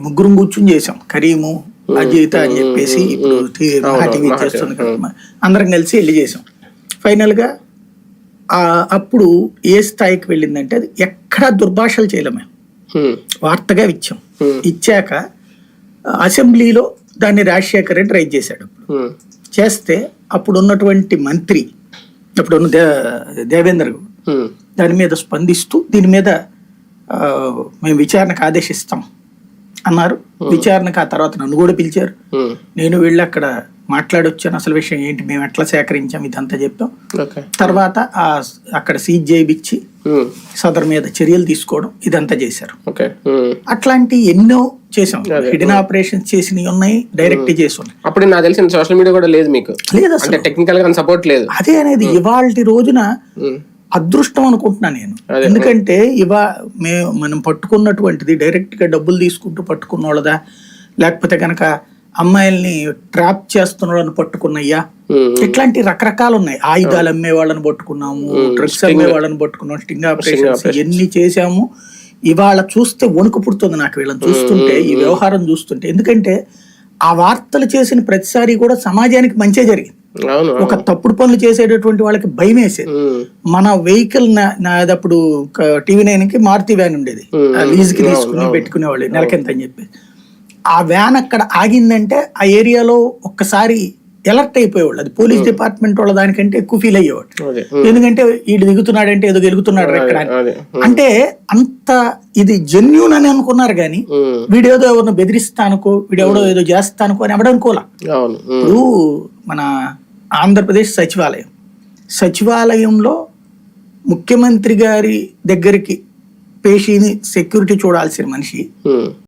ఈ ముగ్గురు కూర్చుని చేసాం కరీము అజిత అని చెప్పేసి ఇప్పుడు టీవీ చేస్తుంది కదా అందరం కలిసి వెళ్ళి చేసాం ఫైనల్గా ఆ అప్పుడు ఏ స్థాయికి వెళ్ళిందంటే అది ఎక్కడా దుర్భాషలు చేయలేం మేము. హ్మ్. వార్తగా ఇచ్చాం. ఇచ్చాక అసెంబ్లీలో దాన్ని రాజశేఖర్ రెడ్డి రైజ్ చేశాడు. చేస్తే అప్పుడు ఉన్నటువంటి మంత్రి అప్పుడు ఉన్న దే దేవేంద్ర. దాని మీద స్పందిస్తూ దీని మీద మేము విచారణకు ఆదేశిస్తాం. అన్నారు. విచారణకు ఆ తర్వాత నన్ను కూడా పిలిచారు. నేను వెళ్ళి అక్కడ మాట్లాడొచ్చాను. అసలు విషయం ఏంటి? మేము ఎట్లా సేకరించాం? ఇదంతా చెప్పాం. ఓకే. తర్వాత ఆ అక్కడ సీజ్ చేయించి. సదర్ మీద చర్యలు తీసుకోవడం ఇదంతా చేశారు. అట్లాంటి ఎన్నో చేసాం హిడెన్ ఆపరేషన్స్ చేసినవి ఉన్నాయి డైరెక్ట్ చేసి ఉన్నాయి అప్పుడు నాకు తెలిసిన సోషల్ మీడియా కూడా లేదు మీకు. లేదు అంటే టెక్నికల్గా సపోర్ట్ లేదు. అదే అనేది ఇవాళ రోజున. అదృష్టం అనుకుంటున్నా నేను. ఎందుకంటే ఇవా మేము మనం పట్టుకున్నటువంటిది డైరెక్ట్గా డబ్బులు తీసుకుంటూ పట్టుకున్న వాళ్ళదా లేకపోతే కనుక అమ్మాయిల్ని ట్రాప్ చేస్తున్న వాళ్ళని పట్టుకున్నయ్యా. ఇట్లాంటి రకరకాలు ఉన్నాయి ఆయుధాలు అమ్మే వాళ్ళని పట్టుకున్నాము డ్రగ్స్ అమ్మే వాళ్ళని పట్టుకున్నాం స్టింగ్ ఆపరేషన్స్ ఎన్ని చేశాము. ఇవాళ చూస్తే వణుకు పుడుతుంది నాకు వీళ్ళని చూస్తుంటే ఈ వ్యవహారం చూస్తుంటే. ఎందుకంటే ఆ వార్తలు చేసిన ప్రతిసారి కూడా సమాజానికి మంచే జరిగింది. ఒక తప్పుడు పనులు చేసేటటువంటి వాళ్ళకి భయం వేసేది. మన వెహికల్ నాదప్పుడు టీవీ నైన్కి మారుతి వ్యాన్ ఉండేది. లీజ్కి తీసుకుని పెట్టుకునేవాళ్ళు నెలకింత అని చెప్పి. ఆ వ్యాన్ అక్కడ ఆగిందంటే ఆ ఏరియాలో ఒక్కసారి ఎలర్ట్ అయిపోయేవాళ్ళు. అది పోలీస్ డిపార్ట్మెంట్ వాళ్ళ దానికంటే ఎక్కువ ఫీల్ అయ్యేవాడు ఎందుకంటే వీడు దిగుతున్నాడంటే ఏదో గెలుగుతున్నాడు ఎక్కడ అంటే అంత ఇది జెన్యున్ అని అనుకున్నారు కానీ. వీడేదో ఎవరిని బెదిరిస్తానుకో వీడెవడో ఏదో చేస్తానుకో అని ఎవడనుకోలే. ఇప్పుడు మన ఆంధ్రప్రదేశ్ సచివాలయం. సచివాలయంలో ముఖ్యమంత్రి గారి దగ్గరికి పేషీని సెక్యూరిటీ చూడాల్సిన మనిషి